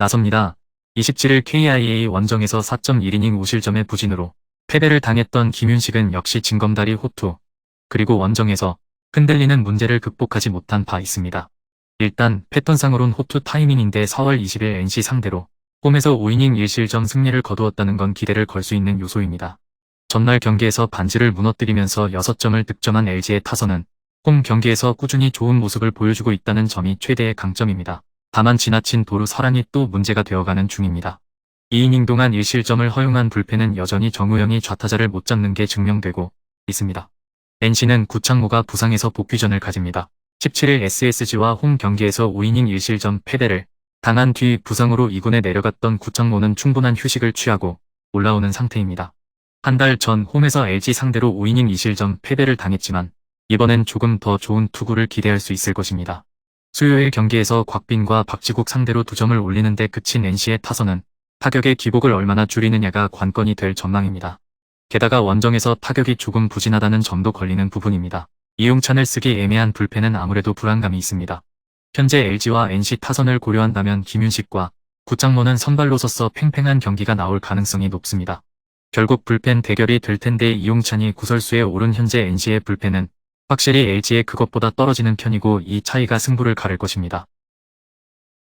나섭니다. 27일 KIA 원정에서 4.1이닝 우실점의 부진으로 패배를 당했던 김윤식은 역시 진검다리 호투, 그리고 원정에서 흔들리는 문제를 극복하지 못한 바 있습니다. 일단 패턴상으론 호투 타이밍인데 4월 20일 NC 상대로 홈에서 5이닝 1실점 승리를 거두었다는 건 기대를 걸 수 있는 요소입니다. 전날 경기에서 반지를 무너뜨리면서 6점을 득점한 LG의 타선은 홈 경기에서 꾸준히 좋은 모습을 보여주고 있다는 점이 최대의 강점입니다. 다만 지나친 도루 설안이 또 문제가 되어가는 중입니다. 2이닝 동안 1실점을 허용한 불펜은 여전히 정우영이 좌타자를 못 잡는 게 증명되고 있습니다. NC는 구창모가 부상에서 복귀전을 가집니다. 17일 SSG와 홈 경기에서 5이닝 1실점 패배를 당한 뒤 부상으로 2군에 내려갔던 구창모는 충분한 휴식을 취하고 올라오는 상태입니다. 한 달 전 홈에서 LG 상대로 5이닝 2실점 패배를 당했지만 이번엔 조금 더 좋은 투구를 기대할 수 있을 것입니다. 수요일 경기에서 곽빈과 박지국 상대로 두 점을 올리는데 그친 NC의 타선은 타격의 기복을 얼마나 줄이느냐가 관건이 될 전망입니다. 게다가 원정에서 타격이 조금 부진하다는 점도 걸리는 부분입니다. 이용찬을 쓰기 애매한 불펜은 아무래도 불안감이 있습니다. 현재 LG와 NC 타선을 고려한다면 김윤식과 구창모는 선발로 서서 팽팽한 경기가 나올 가능성이 높습니다. 결국 불펜 대결이 될 텐데 이용찬이 구설수에 오른 현재 NC의 불펜은 확실히 LG의 그것보다 떨어지는 편이고 이 차이가 승부를 가를 것입니다.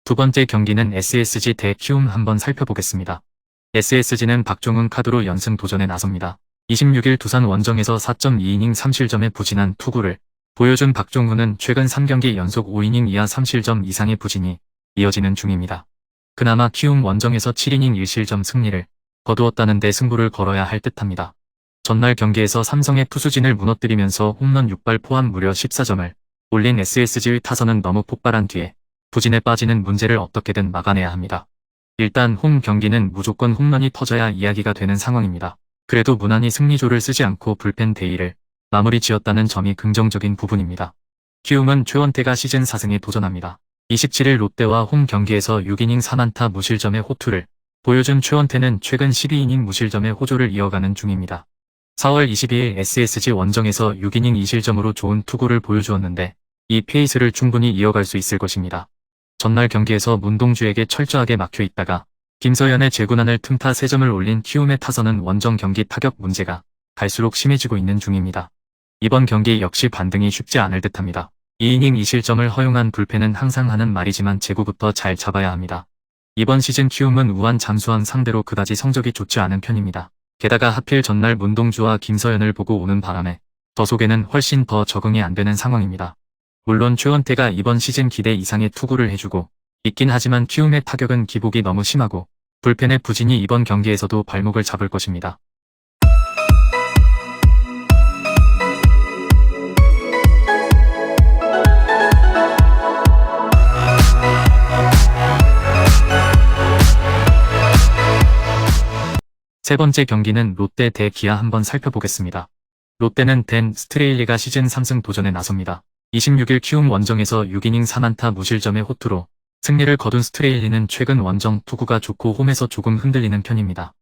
두 번째 경기는 SSG 대 키움 한번 살펴보겠습니다. SSG는 박종훈 카드로 연승 도전에 나섭니다. 26일 두산 원정에서 4.2이닝 3실점의 부진한 투구를 보여준 박종훈은 최근 3경기 연속 5이닝 이하 3실점 이상의 부진이 이어지는 중입니다. 그나마 키움 원정에서 7이닝 1실점 승리를 거두었다는데 승부를 걸어야 할 듯합니다. 전날 경기에서 삼성의 투수진을 무너뜨리면서 홈런 6발 포함 무려 14점을 올린 SSG의 타선은 너무 폭발한 뒤에 부진에 빠지는 문제를 어떻게든 막아내야 합니다. 일단 홈 경기는 무조건 홈런이 터져야 이야기가 되는 상황입니다. 그래도 무난히 승리조를 쓰지 않고 불펜 대의를 마무리 지었다는 점이 긍정적인 부분입니다. 키움은 최원태가 시즌 4승에 도전합니다. 27일 롯데와 홈 경기에서 6이닝 4안타 무실점의 호투를 보여준 최원태는 최근 12이닝 무실점의 호조를 이어가는 중입니다. 4월 22일 SSG 원정에서 6이닝 2실점으로 좋은 투구를 보여주었는데 이 페이스를 충분히 이어갈 수 있을 것입니다. 전날 경기에서 문동주에게 철저하게 막혀 있다가 김서연의 재군안을 틈타 3점을 올린 키움의 타선은 원정 경기 타격 문제가 갈수록 심해지고 있는 중입니다. 이번 경기 역시 반등이 쉽지 않을 듯합니다. 2이닝 2실점을 허용한 불펜은 항상 하는 말이지만 제구부터 잘 잡아야 합니다. 이번 시즌 키움은 우한 잠수한 상대로 그다지 성적이 좋지 않은 편입니다. 게다가 하필 전날 문동주와 김서연을 보고 오는 바람에 저 속에는 훨씬 더 적응이 안 되는 상황입니다. 물론 최원태가 이번 시즌 기대 이상의 투구를 해주고 있긴 하지만 키움의 타격은 기복이 너무 심하고 불펜의 부진이 이번 경기에서도 발목을 잡을 것입니다. 세 번째 경기는 롯데 대 기아 한번 살펴보겠습니다. 롯데는 댄 스트레일리가 시즌 3승 도전에 나섭니다. 26일 키움 원정에서 6이닝 3안타 무실점의 호투로 승리를 거둔 스트레일리는 최근 원정 투구가 좋고 홈에서 조금 흔들리는 편입니다.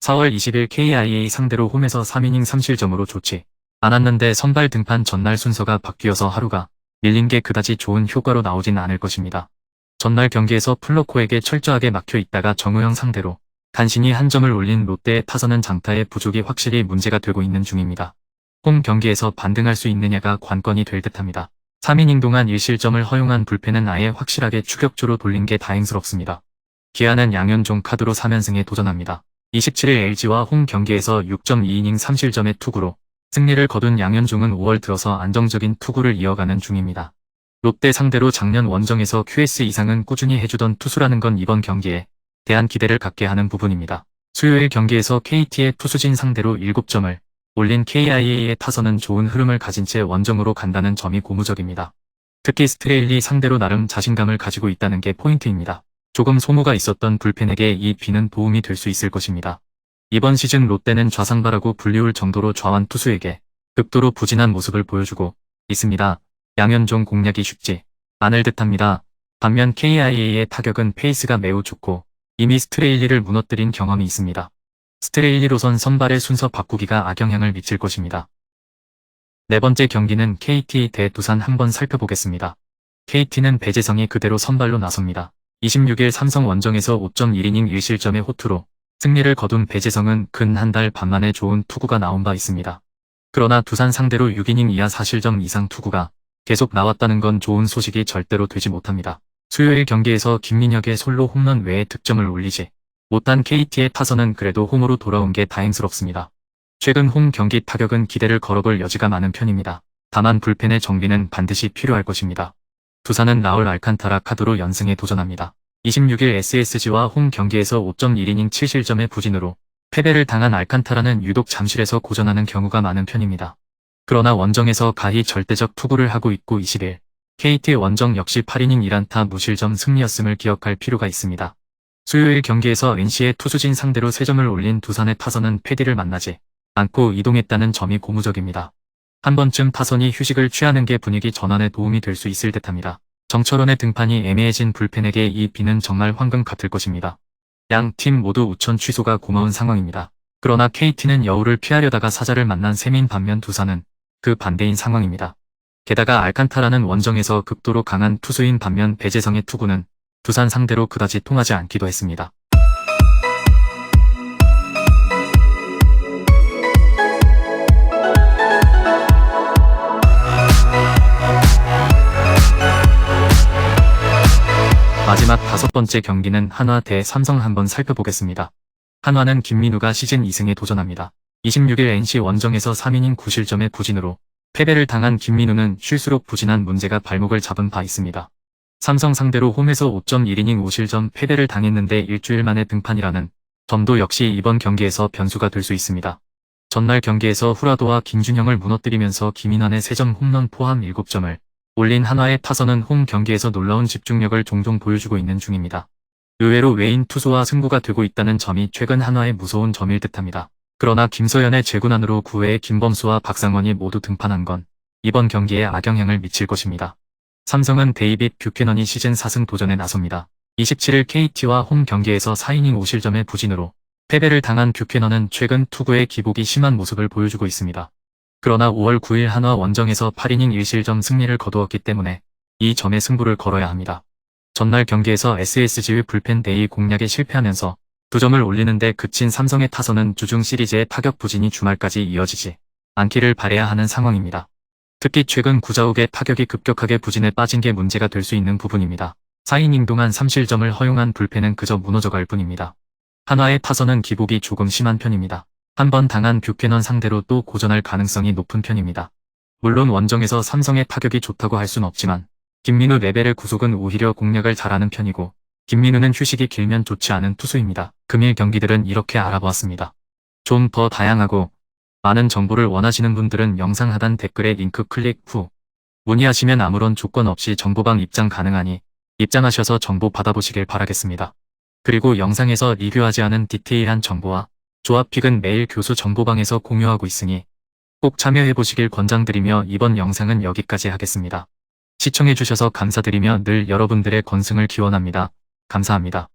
4월 20일 KIA 상대로 홈에서 3이닝 3실점으로 좋지 않았는데 선발 등판 전날 순서가 바뀌어서 하루가 밀린 게 그다지 좋은 효과로 나오진 않을 것입니다. 전날 경기에서 플로코에게 철저하게 막혀 있다가 정우영 상대로 간신히 한 점을 올린 롯데의 타선은 장타의 부족이 확실히 문제가 되고 있는 중입니다. 홈 경기에서 반등할 수 있느냐가 관건이 될 듯합니다. 3이닝 동안 1실점을 허용한 불펜은 아예 확실하게 추격조로 돌린 게 다행스럽습니다. 기아는 양현종 카드로 3연승에 도전합니다. 27일 LG와 홈 경기에서 6.2이닝 3실점의 투구로 승리를 거둔 양현종은 5월 들어서 안정적인 투구를 이어가는 중입니다. 롯데 상대로 작년 원정에서 QS 이상은 꾸준히 해주던 투수라는 건 이번 경기에 대한 기대를 갖게 하는 부분입니다. 수요일 경기에서 KT의 투수진 상대로 7점을 올린 KIA의 타선은 좋은 흐름을 가진 채 원정으로 간다는 점이 고무적입니다. 특히 스트레일리 상대로 나름 자신감을 가지고 있다는 게 포인트입니다. 조금 소모가 있었던 불펜에게 이 비는 도움이 될 수 있을 것입니다. 이번 시즌 롯데는 좌상바라고 불리울 정도로 좌완 투수에게 극도로 부진한 모습을 보여주고 있습니다. 양현종 공략이 쉽지 않을 듯합니다. 반면 KIA의 타격은 페이스가 매우 좋고 이미 스트레일리를 무너뜨린 경험이 있습니다. 스트레일리로선 선발의 순서 바꾸기가 악영향을 미칠 것입니다. 네 번째 경기는 KT 대 두산 한번 살펴보겠습니다. KT는 배재성이 그대로 선발로 나섭니다. 26일 삼성 원정에서 5.1이닝 1실점의 호투로 승리를 거둔 배재성은 근 한 달 반 만에 좋은 투구가 나온 바 있습니다. 그러나 두산 상대로 6이닝 이하 4실점 이상 투구가 계속 나왔다는 건 좋은 소식이 절대로 되지 못합니다. 수요일 경기에서 김민혁의 솔로 홈런 외에 득점을 올리지 못한 KT의 타선은 그래도 홈으로 돌아온 게 다행스럽습니다. 최근 홈 경기 타격은 기대를 걸어볼 여지가 많은 편입니다. 다만 불펜의 정비는 반드시 필요할 것입니다. 두산은 라울 알칸타라 카드로 연승에 도전합니다. 26일 SSG와 홈 경기에서 5.1이닝 7실점의 부진으로 패배를 당한 알칸타라는 유독 잠실에서 고전하는 경우가 많은 편입니다. 그러나 원정에서 가히 절대적 투구를 하고 있고 21일 KT 원정 역시 8이닝 1안타 무실점 승리였음을 기억할 필요가 있습니다. 수요일 경기에서 NC의 투수진 상대로 3점을 올린 두산의 타선은 패디를 만나지 않고 이동했다는 점이 고무적입니다. 한 번쯤 타선이 휴식을 취하는 게 분위기 전환에 도움이 될 수 있을 듯합니다. 정철원의 등판이 애매해진 불펜에게 이 비는 정말 황금 같을 것입니다. 양 팀 모두 우천 취소가 고마운 상황입니다. 그러나 KT는 여우를 피하려다가 사자를 만난 셈인 반면 두산은 그 반대인 상황입니다. 게다가 알칸타라는 원정에서 극도로 강한 투수인 반면 배재성의 투구는 두산 상대로 그다지 통하지 않기도 했습니다. 마지막 다섯 번째 경기는 한화 대 삼성 한번 살펴보겠습니다. 한화는 김민우가 시즌 2승에 도전합니다. 26일 NC 원정에서 3이닝 9실점의 부진으로 패배를 당한 김민우는 쉴수록 부진한 문제가 발목을 잡은 바 있습니다. 삼성 상대로 홈에서 5.1이닝 5실점 패배를 당했는데 일주일 만에 등판이라는 점도 역시 이번 경기에서 변수가 될 수 있습니다. 전날 경기에서 후라도와 김준영을 무너뜨리면서 김인환의 3점 홈런 포함 7점을 올린 한화의 타선은 홈 경기에서 놀라운 집중력을 종종 보여주고 있는 중입니다. 의외로 외인 투수와 승부가 되고 있다는 점이 최근 한화의 무서운 점일 듯합니다. 그러나 김서연의 재군안으로 9회에 김범수와 박상원이 모두 등판한 건 이번 경기에 악영향을 미칠 것입니다. 삼성은 데이빗 뷰캐넌이 시즌 4승 도전에 나섭니다. 27일 KT와 홈 경기에서 4이닝 5실점의 부진으로 패배를 당한 뷰캐넌은 최근 투구의 기복이 심한 모습을 보여주고 있습니다. 그러나 5월 9일 한화 원정에서 8이닝 1실점 승리를 거두었기 때문에 이 점에 승부를 걸어야 합니다. 전날 경기에서 SSG의 불펜 데이 공략에 실패하면서 두 점을 올리는데 그친 삼성의 타선은 주중 시리즈의 타격 부진이 주말까지 이어지지 않기를 바래야 하는 상황입니다. 특히 최근 구자욱의 타격이 급격하게 부진에 빠진 게 문제가 될 수 있는 부분입니다. 4이닝 동안 3실점을 허용한 불펜은 그저 무너져갈 뿐입니다. 한화의 타선은 기복이 조금 심한 편입니다. 한 번 당한 뷰캐넌 상대로 또 고전할 가능성이 높은 편입니다. 물론 원정에서 삼성의 타격이 좋다고 할 순 없지만 김민우 레벨의 구속은 오히려 공략을 잘하는 편이고 김민우는 휴식이 길면 좋지 않은 투수입니다. 금일 경기들은 이렇게 알아보았습니다. 좀 더 다양하고 많은 정보를 원하시는 분들은 영상 하단 댓글에 링크 클릭 후 문의하시면 아무런 조건 없이 정보방 입장 가능하니 입장하셔서 정보 받아보시길 바라겠습니다. 그리고 영상에서 리뷰하지 않은 디테일한 정보와 조합픽은 매일 교수 정보방에서 공유하고 있으니 꼭 참여해보시길 권장드리며 이번 영상은 여기까지 하겠습니다. 시청해주셔서 감사드리며 늘 여러분들의 건승을 기원합니다. 감사합니다.